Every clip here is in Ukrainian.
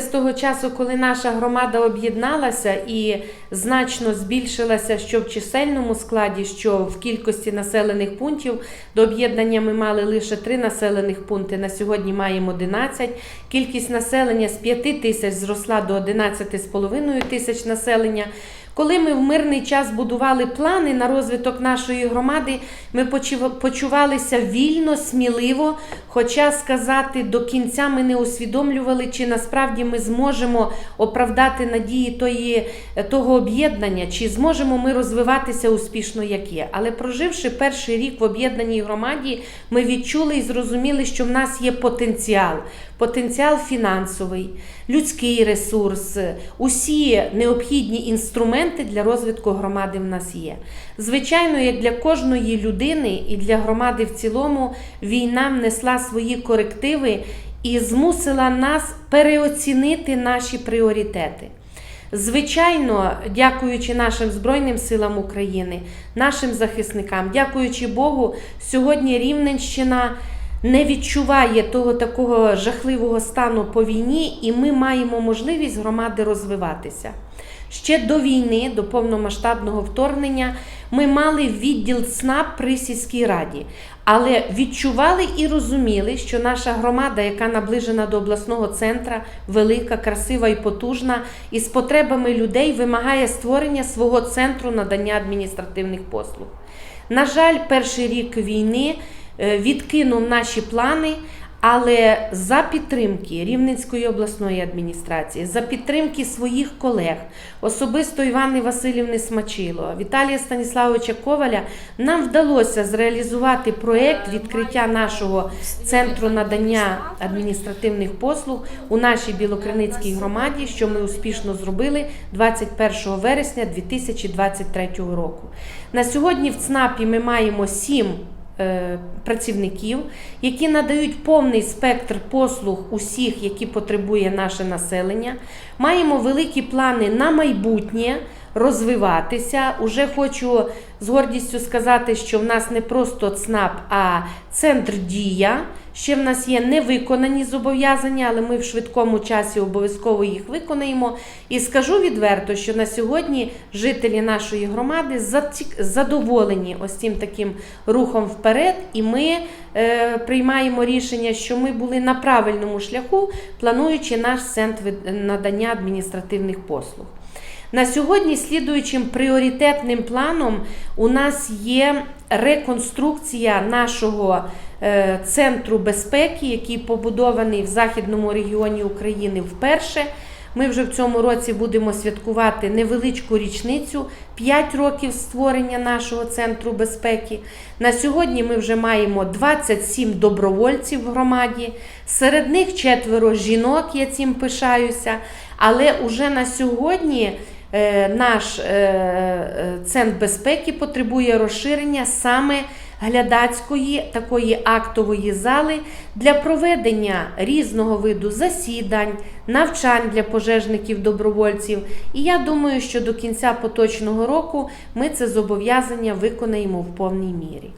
З того часу, коли наша громада об'єдналася і значно збільшилася що в чисельному складі, що в кількості населених пунктів, до об'єднання ми мали лише три населених пункти. На сьогодні маємо 11. Кількість населення з 5 тисяч зросла до 11,5 тисяч населення. Коли ми в мирний час будували плани на розвиток нашої громади, ми почувалися вільно, сміливо. Хоча сказати до кінця ми не усвідомлювали, чи насправді ми зможемо оправдати надії тої, того об'єднання, чи зможемо ми розвиватися успішно, як є. Але проживши перший рік в об'єднаній громаді, ми відчули і зрозуміли, що в нас є потенціал. Потенціал фінансовий, людський ресурс, усі необхідні інструменти для розвитку громади в нас є. Звичайно, як для кожної людини і для громади в цілому, війна внесла свої корективи і змусила нас переоцінити наші пріоритети. Звичайно, дякуючи нашим Збройним силам України, нашим захисникам, дякуючи Богу, сьогодні Рівненщина не відчуває того такого жахливого стану по війні, і ми маємо можливість громади розвиватися. Ще до війни, до повномасштабного вторгнення, ми мали відділ СНАП при сільській раді, але відчували і розуміли, що наша громада, яка наближена до обласного центра, велика, красива і потужна, і з потребами людей вимагає створення свого центру надання адміністративних послуг. На жаль, перший рік війни е, відкинув наші плани. Але за підтримки Рівненської обласної адміністрації, за підтримки своїх колег, особисто Івани Васильівни Смачило, Віталія Станіславовича Коваля, нам вдалося зреалізувати проєкт відкриття нашого центру надання адміністративних послуг у нашій Білокриницькій громаді, що ми успішно зробили 21 вересня 2023 року. На сьогодні в ЦНАПі ми маємо сім працівників, які надають повний спектр послуг усіх, які потребує наше населення. Маємо великі плани на майбутнє розвиватися. Уже хочу з гордістю сказати, що в нас не просто ЦНАП, а центр дія. Ще в нас є невиконані зобов'язання, але ми в швидкому часі обов'язково їх виконаємо. І скажу відверто, що на сьогодні жителі нашої громади задоволені ось цим таким рухом вперед, і ми е, приймаємо рішення, що ми були на правильному шляху, плануючи наш центр надання адміністративних послуг. На сьогодні слідуючим пріоритетним планом у нас є реконструкція нашого е, центру безпеки, який побудований в західному регіоні України вперше. Ми вже в цьому році будемо святкувати невеличку річницю 5 років створення нашого центру безпеки. На сьогодні ми вже маємо 27 добровольців в громаді. Серед них четверо жінок, я цим пишаюся. Але уже на сьогодні наш е, е, центр безпеки потребує розширення саме глядацької такої актової зали для проведення різного виду засідань, навчань для пожежників добровольців. І я думаю, що до кінця поточного року ми це зобов'язання виконаємо в повній мірі.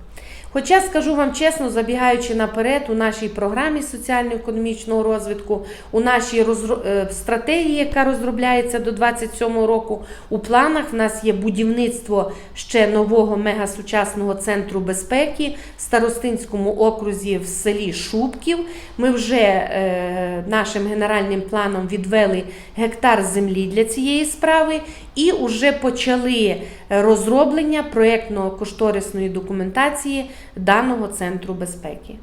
Хоча скажу вам чесно, забігаючи наперед, у нашій програмі соціально-економічного розвитку, у нашій розро- е, стратегії, яка розробляється до 27 року, у планах в нас є будівництво ще нового мегасучасного центру безпеки в Старостинському окрузі в селі Шубків. Ми вже е, нашим генеральним планом відвели гектар землі для цієї справи і вже почали е, розроблення проєктно-кошторисної документації даного центру безпеки.